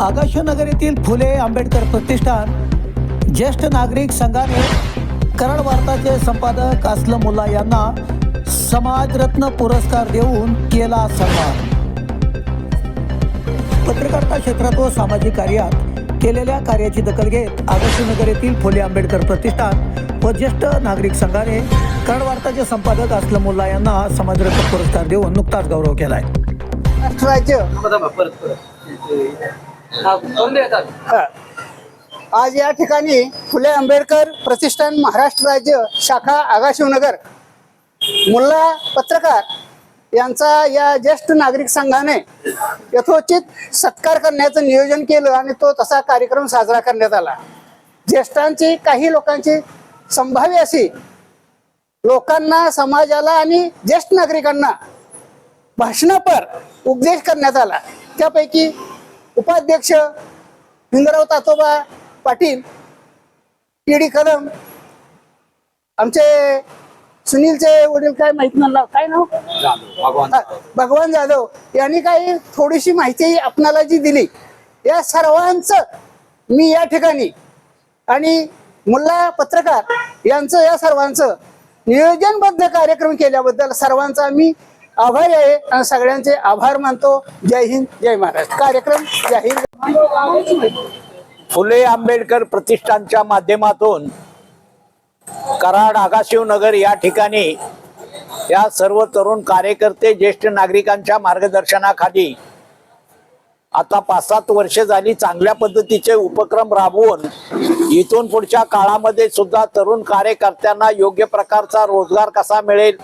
आकाशनगर येथील फुले आंबेडकर प्रतिष्ठान ज्येष्ठ नागरिक संघाने कराड वार्ताचे संपादक असलम मुल्ला यांना समाजरत्न पुरस्कार देऊन केला सन्मान. पत्रकारिता क्षेत्रात व सामाजिक कार्यात केलेल्या कार्याची दखल घेत आकाशनगर येथील फुले आंबेडकर प्रतिष्ठान व ज्येष्ठ नागरिक संघाने कराड वार्ताचे संपादक असलम मुल्ला यांना समाजरत्न पुरस्कार देऊन नुकताच गौरव केलाय. महाराष्ट्र राज्य. परत परत. हा आज या ठिकाणी फुले आंबेडकर प्रतिष्ठान महाराष्ट्र राज्य शाखा आगाशिवनगर. मुल्ला पत्रकार यांचा या ज्येष्ठ नागरिक संघाने यथोचित सत्कार करण्याचं नियोजन केलं आणि तो तसा कार्यक्रम साजरा करण्यात आला. ज्येष्ठांची काही लोकांची संभाव्य अशी लोकांना समाजाला आणि ज्येष्ठ नागरिकांना भाषणापर उपदेश करण्यात आला. त्यापैकी उपाध्यक्ष हिंगराव तातोबा पाटील टी डी कदम आमचे सुनीलचे वडील काय माहीत नाही काय नाव? भगवान जाधव. यांनी काही थोडीशी माहिती आपणाला जी दिली या सर्वांचं मी या ठिकाणी आणि मुल्ला पत्रकार यांचं या सर्वांचं नियोजनबद्ध कार्यक्रम केल्याबद्दल सर्वांचा मी आभारी आहे. आणि सगळ्यांचे आभार मानतो. जय हिंद जय महाराष्ट्र. कार्यक्रम जाहीर फुले आंबेडकर प्रतिष्ठानच्या माध्यमातून कराड आगाशिवनगर या ठिकाणी या सर्व तरुण कार्यकर्ते ज्येष्ठ नागरिकांच्या मार्गदर्शनाखाली आता पाच सात वर्षे झाली चांगल्या पद्धतीचे उपक्रम राबवून इथून पुढच्या काळामध्ये सुद्धा तरुण कार्यकर्त्यांना योग्य प्रकारचा रोजगार कसा मिळेल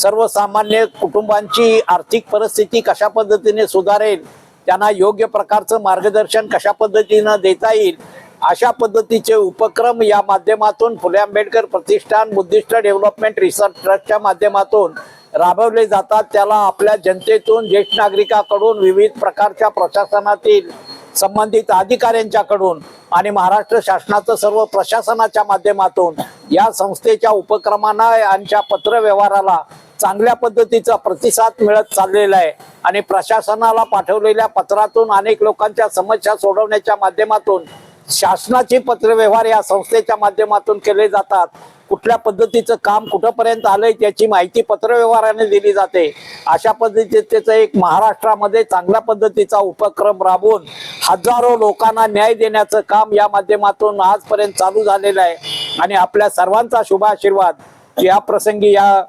सर्वसामान्य कुटुंबांची आर्थिक परिस्थिती कशा पद्धतीने सुधारेल त्यांना योग्य प्रकारचं मार्गदर्शन कशा पद्धतीनं देता येईल अशा पद्धतीचे उपक्रम या माध्यमातून फुले आंबेडकर प्रतिष्ठान बुद्धिस्ट डेव्हलपमेंट रिसर्च ट्रस्टच्या माध्यमातून राबवले जातात. त्याला आपल्या जनतेतून ज्येष्ठ नागरिकाकडून विविध प्रकारच्या प्रशासनातील संबंधित अधिकाऱ्यांच्याकडून आणि महाराष्ट्र शासनाचं सर्व प्रशासनाच्या माध्यमातून या संस्थेच्या उपक्रमांना यांच्या पत्रव्यवहाराला चांगल्या पद्धतीचा प्रतिसाद मिळत चाललेला आहे. आणि प्रशासनाला पाठवलेल्या पत्रातून अनेक लोकांच्या समस्या सोडवण्याच्या माध्यमातून शासनाचे पत्रव्यवहार या संस्थेच्या माध्यमातून केले जातात. कुठल्या पद्धतीचं काम कुठंपर्यंत आलंय त्याची माहिती पत्रव्यवहाराने दिली जाते. अशा पद्धतीचं एक महाराष्ट्रामध्ये चांगल्या पद्धतीचा उपक्रम राबवून हजारो लोकांना न्याय देण्याचं काम या माध्यमातून आजपर्यंत चालू झालेलं आहे. आणि आपल्या सर्वांचा शुभाशीर्वाद. या प्रसंगी या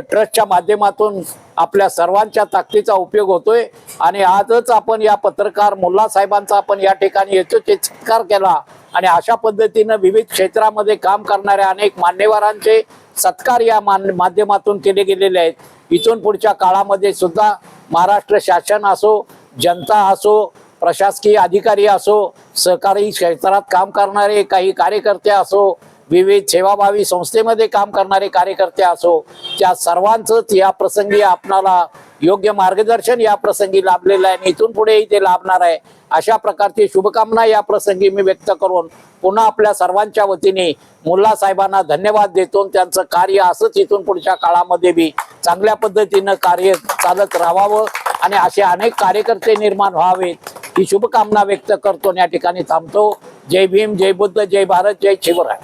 ट्रस्टच्या माध्यमातून आपल्या सर्वांच्या ताकदीचा उपयोग होतोय. आणि आजच आपण या पत्रकार मुल्ला साहेबांचा आपण या ठिकाणी येतो. सत्कार केला आणि अशा पद्धतीनं विविध क्षेत्रामध्ये काम करणाऱ्या अनेक मान्यवरांचे सत्कार या मान माध्यमातून केले गेलेले आहेत. इथून पुढच्या काळामध्ये सुद्धा महाराष्ट्र शासन असो जनता असो प्रशासकीय अधिकारी असो सहकारी क्षेत्रात काम करणारे काही कार्यकर्ते असो विविध सेवाभावी संस्थेमध्ये काम करणारे कार्यकर्ते असो त्या सर्वांचंच या प्रसंगी आपणाला योग्य मार्गदर्शन या प्रसंगी लाभलेलं आहे आणि इथून पुढेही ते लाभणार आहे. अशा प्रकारची शुभकामना या प्रसंगी मी व्यक्त करून पुन्हा आपल्या सर्वांच्या वतीने मुल्ला साहेबांना धन्यवाद देतो त्यांचं कार्य असंच इथून पुढच्या काळामध्ये बी चांगल्या पद्धतीनं कार्य चालत राहावं आणि असे अनेक कार्यकर्ते निर्माण व्हावेत ही शुभकामना व्यक्त करतो या ठिकाणी थांबतो. जय भीम जय बुद्ध जय भारत जय शिवराय.